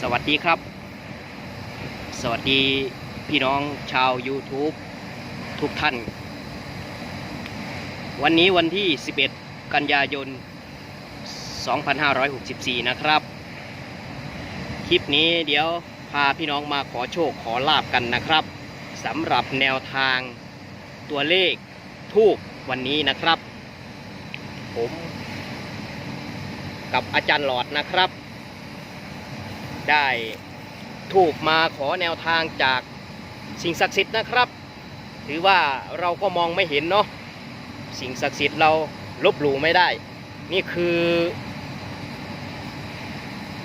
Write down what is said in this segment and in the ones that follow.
สวัสดีครับ สวัสดีพี่น้องชาว YouTube ทุกท่าน วันนี้วันที่ 11 กันยายน 2564 นะครับ คลิปนี้เดี๋ยวพาพี่น้องมาขอโชคขอลาบกันนะครับสำหรับแนวทางตัวเลขทูกวันนี้นะครับ ผม กับอาจารย์หลอดนะครับ ได้ถูกมาขอแนวทางจากสิ่งศักดิ์สิทธิ์นะครับ ถือว่าเราก็มองไม่เห็นเนาะสิ่งศักดิ์สิทธิ์เราลบหลู่ไม่ได้ นี่คือ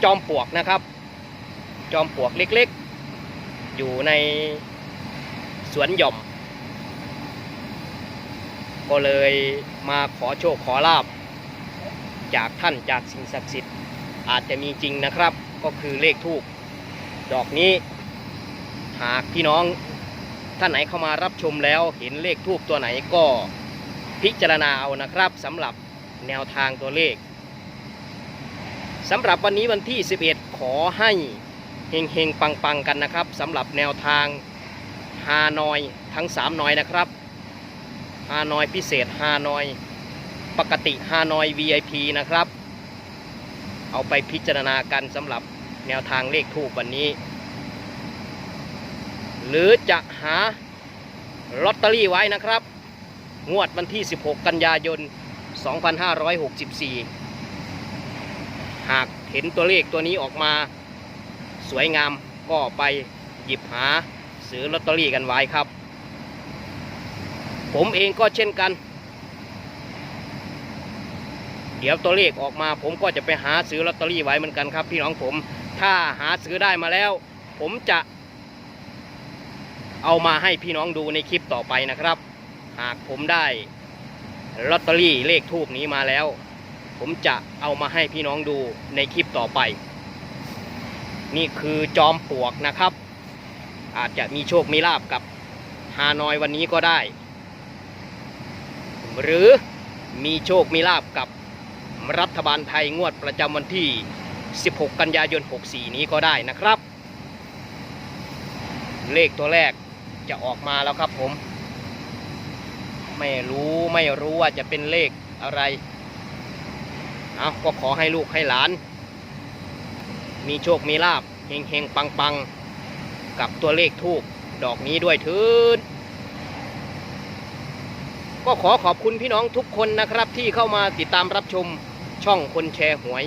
จอมปลวกนะครับ จอมปลวกเล็กๆ อยู่ในสวนหย่อม ก็เลยมาขอโชคขอลาบ จากท่านจากสิ่งศักดิ์สิทธิ์อาจจะมีจริงนะครับ ก็คือเลขทูกดอกนี้ หากพี่น้องท่านไหนเข้ามารับชมแล้วเห็นเลขทูบตัวไหนก็พิจารณาเอานะครับสำหรับแนวทางตัวเลขสำหรับวันนี้วันที่ 11 ขอให้เฮงเฮงปังปังกันนะครับสำหรับแนวทางฮานอยทั้ง 3 นอยนะครับฮานอยพิเศษฮานอย ปกติฮานอย VIP นะครับ เอาไปพิจารณากันสำหรับแนวทางเลขทูกวันนี้ หรือจะหาลอตเตอรี่ไว้นะครับ งวดวันที่ 16 กันยายน 2564 หากเห็นตัวเลขตัวนี้ออกมาสวยงามก็ไปหยิบหาซื้อลอตเตอรี่กันไว้ครับ ผมเองก็เช่นกัน เดี๋ยวตัวเลขออกมา ผมก็จะไปหาซื้อลอตเตอรี่ไว้เหมือนกันครับ พี่น้องผม ถ้าหาซื้อได้มาแล้ว ผมจะเอามาให้พี่น้องดูในคลิปต่อไปนะครับ หากผมได้ลอตเตอรี่เลขทูบนี้มาแล้ว ผมจะเอามาให้พี่น้องดูในคลิปต่อไป นี่คือจอมปลวกนะครับ อาจจะมีโชคมีลาบกับฮานอยวันนี้ก็ได้ หรือมีโชคมีลาบกับ รัฐบาลไทยงวดประจำวันที่ 16 กันยายน 64 นี้ก็ได้นะครับ เลขตัวแรกจะออกมาแล้วครับผม ไม่รู้ไม่รู้ว่าจะเป็นเลขอะไร เอาก็ขอให้ลูกให้หลาน มีโชคมีลาบเฮงเฮงปังปังกับตัวเลขทูกดอกนี้ด้วยเถิดก็ขอขอบคุณพี่น้องทุกคนนะครับที่เข้ามาติดตามรับชม ช่องคนแชร์หวย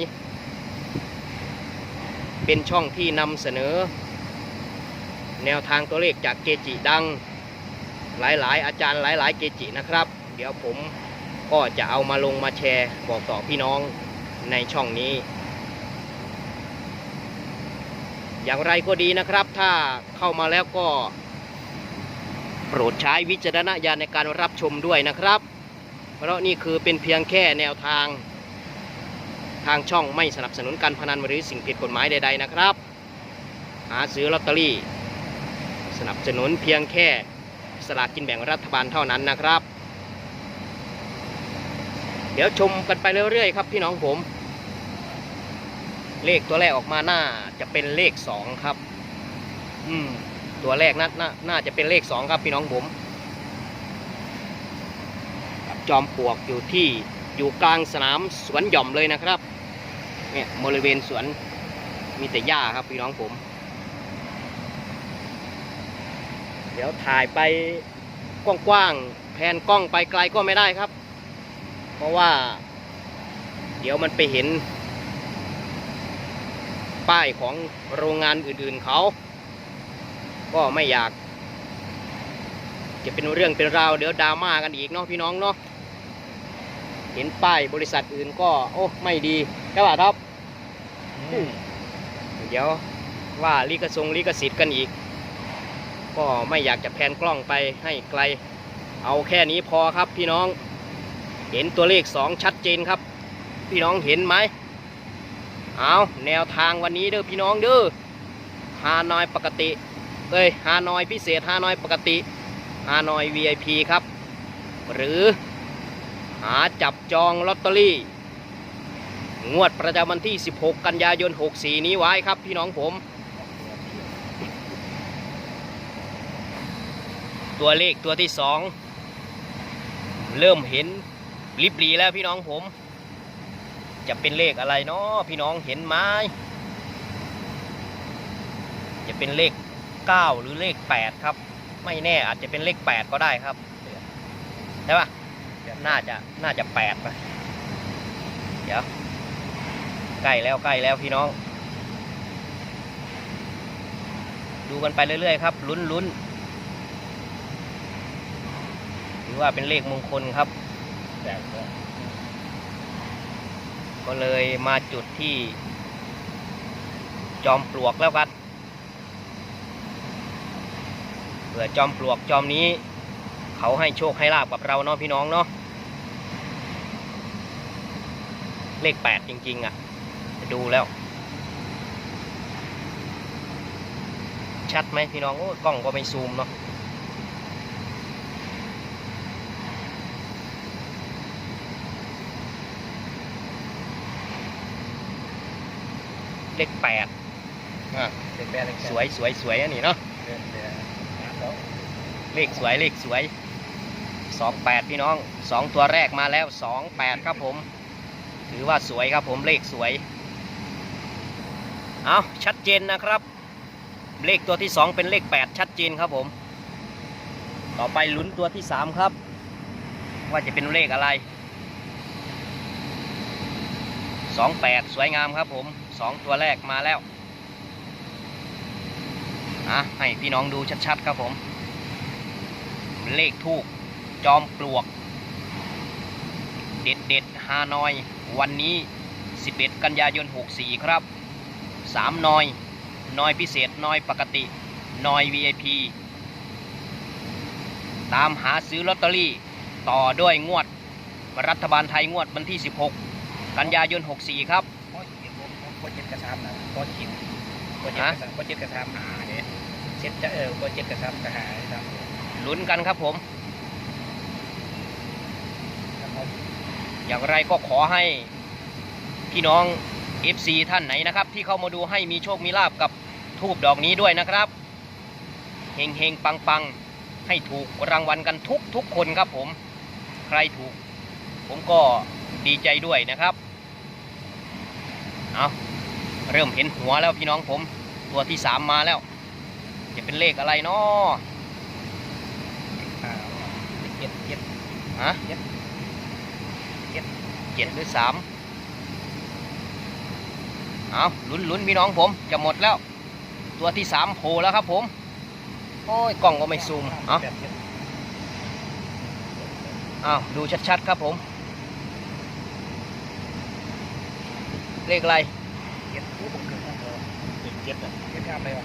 เป็นช่องที่นำเสนอ แนวทางตัวเลขจากเกจิดัง หลายๆ อาจารย์หลายๆ เกจินะครับ เดี๋ยวผมก็จะเอามาลงมาแชร์บอกต่อพี่น้องในช่องนี้ อย่างไรก็ดีนะครับ ถ้าเข้ามาแล้วก็ โปรดใช้วิจารณญาณในการรับชมด้วยนะครับ เพราะนี่คือเป็นเพียงแค่แนวทาง ทางช่องไม่สนับสนุนการพนันหรือสิ่งผิดกฎหมายใด ๆ นะครับ หาซื้อลอตเตอรี่ สนับสนุนเพียงแค่สลากกินแบ่งรัฐบาลเท่านั้นนะครับ เดี๋ยวชมกันไปเรื่อยๆครับพี่น้องผม เลขตัวแรกออกมาหน่าจะเป็นเลขสองครับ อืมตัวแรกน่านาน่าจะเป็นเลขสองครับพี่น้องผมจอมปลวกอยู่ที่อยู่กลางสนามสวนหย่อมเลยนะครับ เนี่ยบริเวณสวนมีแต่หญ้าครับพี่น้องผม เดี๋ยวถ่ายไปกว้างๆแพนกล้องไปไกลก็ไม่ได้ครับ เพราะว่า เดี๋ยวมันไปเห็น ป้ายของโรงงานอื่นๆเขา ก็ไม่อยาก จะเป็นเรื่องเป็นราวเดี๋ยวดราม่ากันอีกเนาะพี่น้องเนาะเห็นป้ายบริษัทอื่นก็ โอ้ ไม่ดีใช่ป่ะครับ เดี๋ยวว่าลิขสงลิขสิทธิ์กันอีก ก็ไม่อยากจะแพนกล้องไปให้ไกล เอาแค่นี้พอครับพี่น้อง เห็นตัวเลขสองชัดเจนครับ พี่น้องเห็นไหมเอาแนวทางวันนี้เด้อพี่น้องเด้อฮานอยปกติเอ้ยฮานอยพิเศษฮานอยปกติฮานอย VIP ครับ หรือหาจับจองลอตเตอรี่ งวดประจำวันที่ 16 กันยายน 64 นี้ไว้ครับพี่น้องผม ตัวเลขตัวที่สองเริ่มเห็นลิบหลีแล้วพี่น้องผม จะเป็นเลขอะไรเนาะพี่น้องเห็นไหมจะเป็นเลข 9 หรือเลข 8 ครับ ไม่แน่อาจจะเป็นเลข 8 ก็ได้ครับใช่ปะน่าจะน่าจะ8ปะเดี๋ยว ใกล้แล้วใกล้แล้วพี่น้อง ดูกันไปเรื่อยๆครับ ลุ้นลุ้นถือว่าเป็นเลขมงคลครับ ก็เลยมาจุดที่ จอมปลวกแล้วกันเผื่อจอมปลวกจอมนี้ เขาให้โชคให้ลาบกับเราเนาะพี่น้องเนาะเลขแปดจริง ๆอะ ดูแล้ว ชัดไหมพี่น้อง โอ้ยกล้องก็ไม่ซูมเนาะเลขแปดอะสวยสวยสวยอันนี้เนาะเลขสวยเลขสวยสองแปดพี่น้องสองตัวแรกมาแล้วสองแปดครับผม ถือว่าสวยครับผมเลขสวย เอาชัดเจนนะครับ เลขตัวที่สองเป็นเลขแปดชัดเจนครับผม ต่อไปลุ้นตัวที่สามครับ ว่าจะเป็นเลขอะไรสองแปดสวยงามครับผมสองตัวแรกมาแล้วอะให้พี่น้องดูชัดๆครับผม เลขทูกจอมปลวก เด็ดเด็ดๆฮานอย วันนี้ 11 กันยายน 64 ครับ 3นอยนอยพิเศษนอยปกตินอย VIP ตามหาซื้อลอตเตอรี่ต่อด้วยงวด รัฐบาลไทยงวดวันที่ 16 กันยายน 64 ครับพ่อขีดพ่อเจ็ดกระทำนะพ่อขีดพ่อเจ็ดกระทำพ่อเจ็ดกระทำหาเนี่ยเจ็ดจะเออพ่อเจ็ดกระทำกระหายครับลุ้นกันครับผมอย่างไรก็ขอให้พี่น้อง FC ท่านไหนนะครับ ที่เข้ามาดูให้มีโชคมีลาบกับทูบดอกนี้ด้วยนะครับเฮงเฮงปังปังให้ถูกรางวัลกันทุกทุกคนครับผม ใครถูก ผมก็ดีใจด้วยนะครับเอาเริ่มเห็นหัวแล้วพี่น้องผม ตัวที่สามมาแล้ว จะเป็นเลขอะไรเนาะอ่าเจ็ดเจ็ดฮะเจ็ดเจ็ดหรือสาม เอาลุ้นลุ้นพี่น้องผมจะหมดแล้ว ตัวที่สามโผล่แล้วครับผม โอ้ยกล้องก็ไม่ซูมเอาเอาดูชัดๆครับผม เลขอะไรเจ็ดรู้ผมเกิดเลยเจ็ดเจ็ดอะเจ็ดงามเลยว่ะ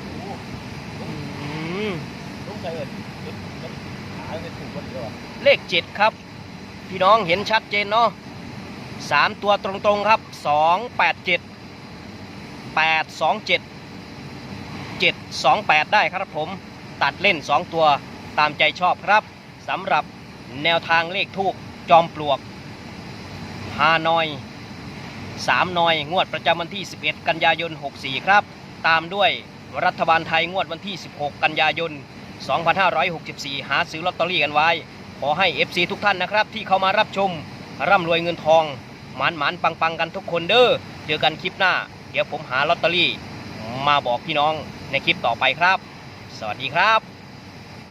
ลูกใจเอิญเจ็ดเจ็ดหาเป็นถูกคนเดียวอะเลขเจ็ดครับ พี่น้องเห็นชัดเจนเนาะสามตัวตรงๆครับสองแปดเจ็ด แปดสองเจ็ดเจ็ดสองแปดได้ครับผม ตัดเล่นสองตัวตามใจชอบครับสำหรับแนวทางเลขทูกจอมปลวกฮานอยสามนอย งวดประจำวันที่ 11 กันยายน 64 ครับ ตามด้วยรัฐบาลไทยงวดวันที่ 16 กันยายน 2564 หาซื้อลอตเตอรี่กันไว้ ขอให้ FC ทุกท่านนะครับ ที่เข้ามารับชม ร่ำรวยเงินทอง หมานหมานปังปังกันทุกคนเด้อ เจอกันคลิปหน้า ดี๋ยวผมหาลอตเตอรี่ มาบอกพี่น้องในคลิปต่อไปครับ สวัสดีครับ